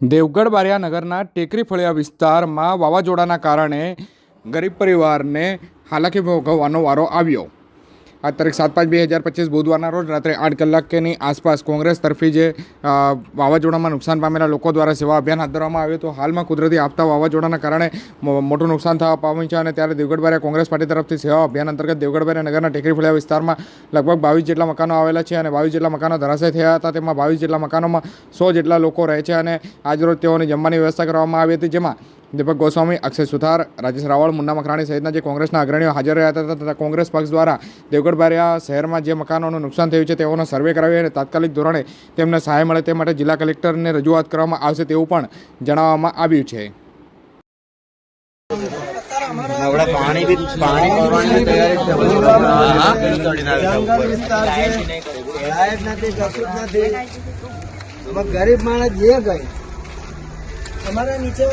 દેવગઢ બારિયા નગરના ટેકરી ફળિયા વિસ્તારમાં વાવાઝોડાના કારણે ગરીબ પરિવારને હાલાકી ભોગવવાનો વારો આવ્યો. આ તારીખ સાત પાંચ બે હજાર પચીસ બુધવારના રોજ રાત્રે આઠ કલાકની આસપાસ કોંગ્રેસ તરફી જે વાવાઝોડામાં નુકસાન પામેલા લોકો દ્વારા સેવા અભિયાન હાથ ધરવામાં આવ્યું હતું. હાલમાં કુદરતી આપતા વાવાઝોડાના કારણે મોટું નુકસાન થવા પામ્યું છે અને ત્યારે દેવગઢ કોંગ્રેસ પાર્ટી તરફથી સેવા અભિયાન અંતર્ગત દેવગઢ નગરના ટેકરી ફળિયા વિસ્તારમાં લગભગ બાવીસ જેટલા મકાનો આવેલા છે અને બાવીસ જેટલા મકાનો ધરાશય થયા હતા. તેમાં બાવીસ જેટલા મકાનોમાં સો જેટલા લોકો રહે છે અને આજરોજ તેઓની જમવાની વ્યવસ્થા કરવામાં આવી હતી, જેમાં દીપક ગોસ્વામી અક્ષય સુથાર રાજેશ રાવળ મુન્ના મકરાણી સહિતના જે કોંગ્રેસના અગ્રણીઓ હાજર રહ્યા હતા તથા કોંગ્રેસ પક્ષ દ્વારા દેવગઢબારિયા શહેરમાં જે મકાનોનું નુકસાન થયું છે તેઓનો સર્વે કરાવી અને તાત્કાલિક ધોરણે તેમને સહાય મળે તે માટે જિલ્લા કલેક્ટરને રજૂઆત કરવામાં આવશે તેવું પણ જણાવવામાં આવ્યું છે. પાણી બી પાણી તૈયારી ગરીબ માણસ જે ગઈ. અમારા નીચે